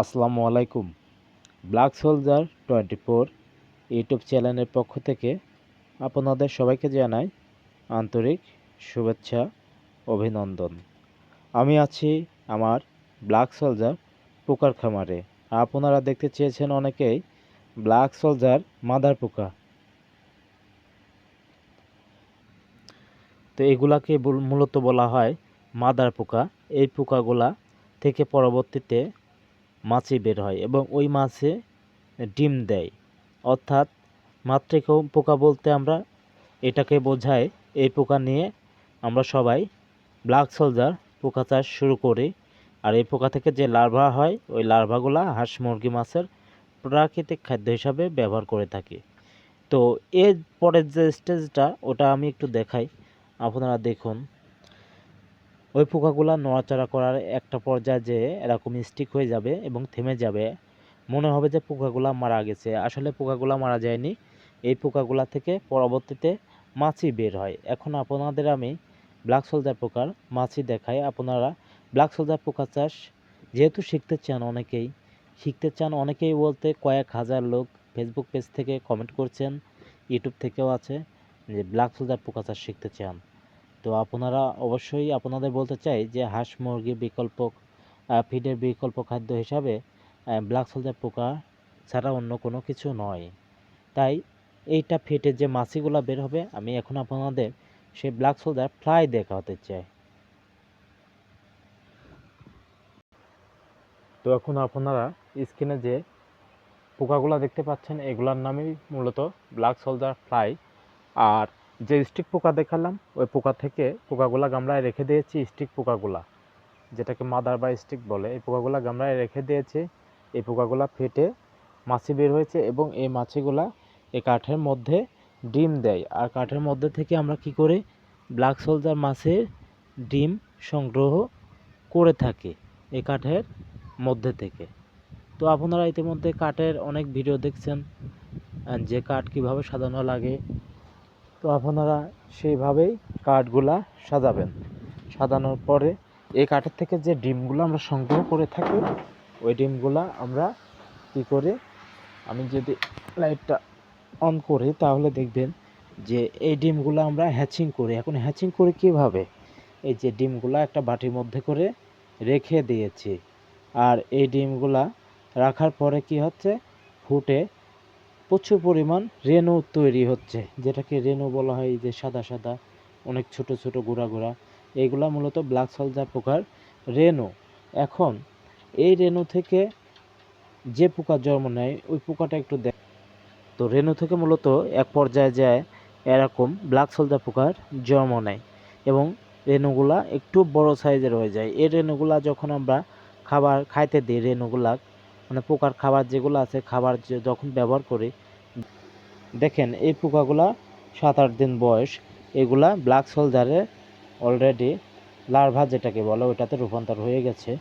আসসালামু আলাইকুম। Black soldier twenty four YouTube চ্যানেলের পক্ষ থেকে আপনাদের সবাইকে জানাই আন্তরিক শুভেচ্ছা, অভিনন্দন। আমি আছি আমার ব্ল্যাক সোলজার পোকার খামারে। আপনারা দেখতে চেয়েছেন অনেকেই ব্ল্যাক সোলজার মাদার পোকা। তো এগুলাকে মূলত বলা হয় মাদার পোকা। এই পোকাগুলা থেকে পরবর্তীতে মাছি বের হয় এবং ওই মাছে ডিম দেয়। অর্থাৎ মাতৃকা পোকা বলতে আমরা এটাকে বোঝাই এই পোকা নিয়ে আমরা সবাই ব্ল্যাক সোলজার পোকা চাষ শুরু করি। আর এই পোকা থেকে যে লার্ভা হয়, ওই লার্ভাগুলা হাঁস মুরগি মাছের প্রাকৃতিক খাদ্য হিসাবে ব্যবহার করে থাকি। তো এর পরের যে স্টেজটা ওটা আমি একটু দেখাই। আপনারা দেখুন। ওই পোকাগুলা নড়াচড়া করার একটা পর্যায়ে যে এরকম স্টিক হয়ে যাবে এবং থেমে যাবে, মনে হবে যে পোকাগুলা মারা গেছে। আসলে পোকাগুলা মারা যায়নি। এই পোকাগুলা থেকে পরবর্তীতে মাছি বের হয়। এখন আপনাদের আমি ব্ল্যাক সোলজার পোকার মাছি দেখাই। আপনারা ব্ল্যাক সোলজার পোকা চাষ যেহেতু শিখতে চান অনেকেই, শিখতে চান অনেকেই বলতে কয়েক হাজার লোক ফেসবুক পেজ থেকে কমেন্ট করছেন ইউটিউব থেকেও আছে যে ব্ল্যাক সোলজার পোকা চাষ শিখতে চান। তো আপনারা অবশ্যই আপনাদের বলতে চাই যে হাঁস মুরগির বিকল্প ফিডের বিকল্প খাদ্য হিসাবে ব্ল্যাক সোলজার পোকা ছাড়া অন্য কোনো কিছু নয়। তাই এইটা ফেটে যে মাছিগুলো বের হবে, আমি এখন আপনাদের সেই ব্ল্যাক সোলজার ফ্লাই দেখাতে চাই। তো এখন আপনারা স্ক্রিনে যে পোকাগুলো দেখতে পাচ্ছেন, এগুলার নামই মূলত ব্ল্যাক সোলজার ফ্লাই আর যে স্টিক পোকা দেখালাম, ওই পোকা থেকে পোকাগুলা গামলায় রেখে দিয়েছি স্টিক পোকাগুলা। যেটাকে মাদার বা স্টিক বলে। এই পোকাগুলা গামলায় রেখে দিয়েছি। এই পোকাগুলা ফেটে মাছি বের হয়েছে এবং এই মাছিগুলা এই কাঠের মধ্যে ডিম দেয়। আর কাঠের মধ্যে থেকে আমরা কি করে? ব্ল্যাক সোলজার মাছের ডিম সংগ্রহ করে থাকি এই কাঠের মধ্যে থেকে। তো আপনারা ইতিমধ্যে কাঠের অনেক ভিডিও দেখছেন। যে কাঠ কীভাবে সাজানো লাগে তো আপনারা সেইভাবেই কাঠগুলা সাজাবেন। সাজানোর পরে এই কাঠের থেকে যে ডিমগুলো আমরা সংগ্রহ করে থাকি, ওই ডিমগুলা আমরা কি করে, আমি যদি লাইটটা অন করি তাহলে দেখবেন যে এই ডিমগুলো আমরা হ্যাচিং করি। এখন হ্যাচিং করি কীভাবে? এই যে ডিমগুলা একটা বাটির মধ্যে করে রেখে দিয়েছি। আর এই ডিমগুলা রাখার পরে কি হচ্ছে? ফুটে প্রচুর পরিমাণ রেণু তৈরি হচ্ছে, যেটাকে রেণু বলা হয় যে সাদা সাদা, অনেক ছোট ছোট গোড়া গোড়া। এইগুলা মূলত ব্ল্যাক সলজার পোকার রেণু। এখন এই রেণু থেকে যে পোকা জন্ম নেয়, ওই পোকাটা একটু দেখ। তো রেণু থেকে মূলত এক পর্যায়ে যায় এরকম ব্ল্যাক সোলজার পোকার জন্ম নেয় এবং রেণুগুলা একটু বড় সাইজের হয়ে যায়। এই রেণুগুলা যখন আমরা খাবার খাইতে দিই, রেণুগুলা মানে পোকার খাবার যেগুলো আছে, খাবার যখন ব্যবহার করি দেখেন, এই পোকাগুলা সাত আট দিন বয়স, এগুলা ব্ল্যাক সোলজারে অলরেডি লার্ভা যেটাকে বলে, ওইটাতে রূপান্তর হয়ে গেছে।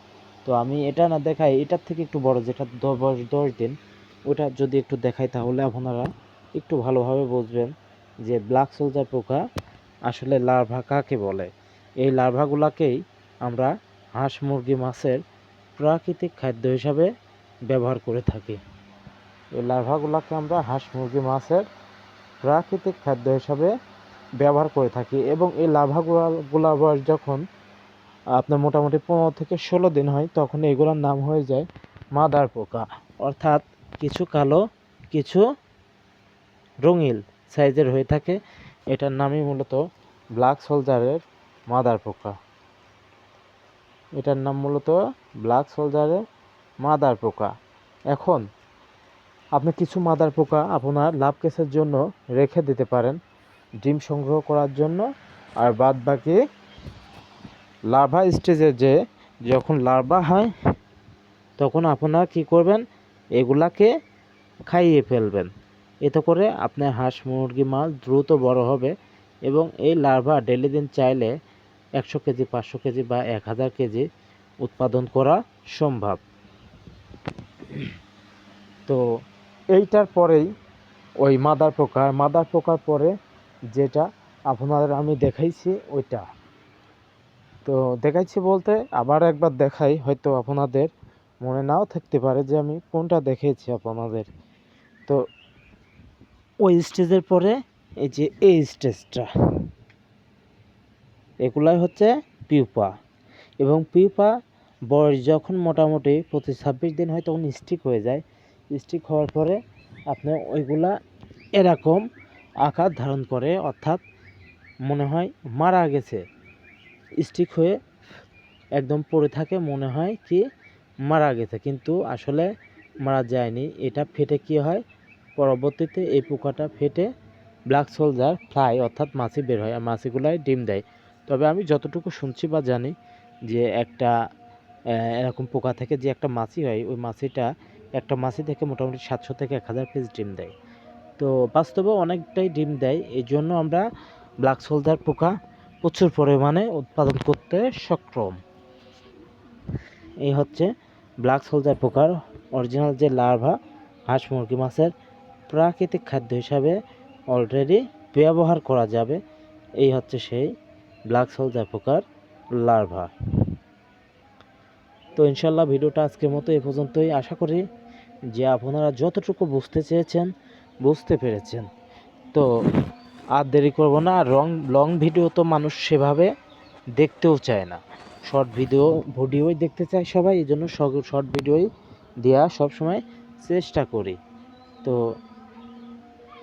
তো আমি এটা না দেখাই, এটার থেকে একটু বড়, যেটা দশ দশ দিন, ওটা যদি একটু দেখাই তাহলে আপনারা একটু ভালোভাবে বুঝবেন যে ব্ল্যাক সোলজার পোকা আসলে লার্ভা কাকে বলে। এই লার্ভাগুলাকেই আমরা হাঁস, মুরগি, মাছের প্রাকৃতিক খাদ্য হিসাবে ব্যবহার করে থাকি। এই লার্ভাগুলোকে আমরা হাঁস মুরগি মাছের প্রাকৃতিক খাদ্য হিসাবে ব্যবহার করে থাকি এবং এই লার্ভাগুলা বয়স যখন আপনার মোটামুটি পনেরো থেকে ষোলো দিন হয়, তখন এগুলোর নাম হয়ে যায় মাদার পোকা। অর্থাৎ কিছু কালো, কিছু রঙিল সাইজের হয়ে থাকে। এটার নামই মূলত ব্ল্যাক সোলজারের মাদার পোকা। এটার নাম মূলত ব্ল্যাক সোলজারের মাদার পোকা। এখন আপনি কিছু মাদার পোকা আপনার লাভ কেসের জন্য রেখে দিতে পারেন, ডিম সংগ্রহ করার জন্য। আর বাদ বাকি লার্ভা স্টেজে যে যখন লার্ভা হয়, তখন আপনারা কি করবেন? এগুলাকে খাইয়ে ফেলবেন। এতে করে আপনার হাঁস, মুরগি মাছ দ্রুত বড় হবে এবং এই লার্ভা ডেলি দিন চাইলে একশো কেজি, পাঁচশো কেজি বা এক হাজার কেজি উৎপাদন করা সম্ভব। তো এইটার পরেই ওই মাদার পোকা মাদার পোকার পরে যেটা আপনাদের আমি দেখাইছি ওইটা। তো দেখাইছি বলতে আবার একবার দেখাই, হয়তো আপনাদের মনে নাও থাকতে পারে যে আমি কোনটা দেখেছি আপনাদের। তো ওই স্টেজের পরে এই যে এই স্টেজটা, এগুলাই হচ্ছে পিউপা। এবং পিউপা বয়স যখন মোটামুটি প্রতি ছাব্বিশ দিন হয় তখন স্টিক হয়ে যায় স্টিক হওয়ার পরে আপনার ওইগুলা এরকম আকার ধারণ করে, অর্থাৎ মনে হয় মারা গেছে। স্টিক হয়ে একদম পড়ে থাকে, মনে হয় কি মারা গেছে। কিন্তু আসলে মারা যায়নি। এটা ফেটে কি হয়? পরবর্তীতে এই পোকাটা ফেটে ব্ল্যাক সোলজার ফ্লাই অর্থাৎ মাছি বের হয় আর মাছিগুলাই ডিম দেয়। তবে আমি যতটুকু শুনছি বা জানি যে একটা এরকম পোকা থেকে যে একটা মাছি হয়, ওই মাছিটা একটা মাছি থেকে মোটামুটি সাতশো থেকে এক হাজার পিস ডিম দেয়। তো বাস্তবে অনেকটাই ডিম দেয় এই জন্য আমরা ব্ল্যাক সোলজার পোকা প্রচুর পরিমাণে উৎপাদন করতে সক্ষম। এই হচ্ছে ব্ল্যাক সোলজার পোকার অরিজিনাল যে লার্ভা, হাঁস মুরগি মাছের প্রাকৃতিক খাদ্য হিসাবে অলরেডি ব্যবহার করা যাবে। এই হচ্ছে সেই ব্ল্যাক সোলজার পোকার লার্ভা। তো ইনশাল্লাহ ভিডিওটা আজকের মতো এ পর্যন্তই। আশা করি যে আপনারা যতটুকু বুঝতে চেয়েছেন, বুঝতে পেরেছেন। তো আর দেরি করব না, রং, লং ভিডিও তো মানুষ সেভাবে দেখতেও চায় না। শর্ট ভিডিও, ভিডিওই দেখতে চায় সবাই, এই জন্য শর্ট ভিডিওই দেওয়া সবসময় চেষ্টা করি। তো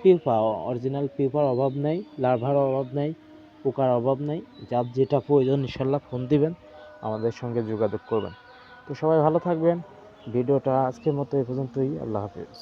পিউপা, অরিজিনাল পিউপার অভাব নেই, লার্ভার অভাব নেই, পোকার অভাব নেই, যার যেটা প্রয়োজন ইনশাল্লাহ ফোন দিবেন, আমাদের সঙ্গে যোগাযোগ করবেন। তো সবাই ভালো থাকবেন। ভিডিওটা আজকের মতো এই পর্যন্তই আল্লাহ হাফিজ।